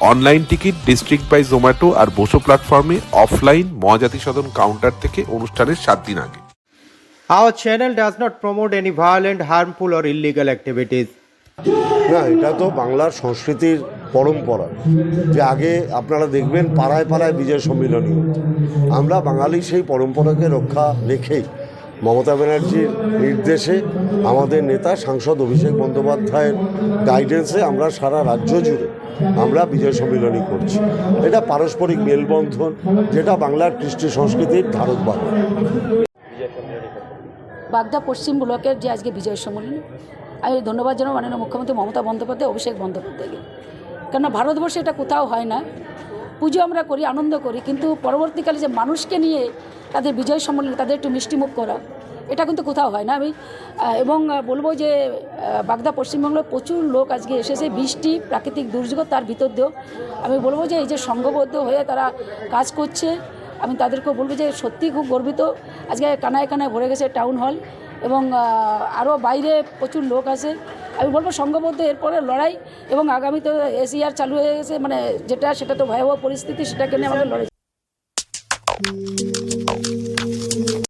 Online ticket District by Zomato আর বসো প্ল্যাটফর্মে offline Mahajati সদন counter থেকে অনুষ্ঠানের সাত দিন আগে। Our channel does not promote any violent, harmful, or illegal activities. না এটা তো বাংলার সংস্কৃতির পরম্পরা। যে আগে আপনারা দেখবেন পাড়ায় পাড়ায় বিজয় সম্মিলনী। হতো আমরা বাঙালি সেই পরম্পরাকে রক্ষা রেখেই মমতা ব্যানার্জির নির্দেশে আমাদের নেতা সাংসদ অভিষেক বন্দ্যোপাধ্যায়ের গাইডেন্সে আমরা সারা রাজ্য জুড়ে আমরা বিজয় সম্মিলনী করছি। এটা পারস্পরিক মেলবন্ধন, যেটা বাংলার কৃষ্টি সংস্কৃতির ধারক বাহক। বাগদা পশ্চিম ব্লকের যে আজকে বিজয় সম্মেলনী, আমি ধন্যবাদ জানাব মাননীয় মুখ্যমন্ত্রী মমতা বন্দ্যোপাধ্যায়, অভিষেক বন্দ্যোপাধ্যায়কে। কেননা ভারতবর্ষে এটা কোথাও হয় না। পুজো আমরা করি, আনন্দ করি, কিন্তু পরবর্তীকালে যে মানুষকে নিয়ে তাদের বিজয় সম্মেলনে তাদের একটু মিষ্টিমুখ করা, এটা কিন্তু কোথাও হয় না। আমি এবং বলব যে বাগদা পশ্চিমবঙ্গের প্রচুর লোক আজকে এসেছে, বৃষ্টি, প্রাকৃতিক দুর্যোগ তার ভিতর দিয়েও আমি বলব যে, এই যে সংঘবদ্ধ হয়ে তারা কাজ করছে, আমি তাদেরকেও বলব যে সত্যি খুব গর্বিত। আজকে কানায় কানায় ভরে গেছে টাউন হল এবং আরও বাইরে প্রচুর লোক আছে। আমি বলব সংঘবদ্ধ এরপরে লড়াই এবং আগামী তো এসিআর চালু হয়ে গেছে মানে যেটা, সেটা তো ভয়াবহ পরিস্থিতি সেটাকে নিয়ে আমাদের লড়াই।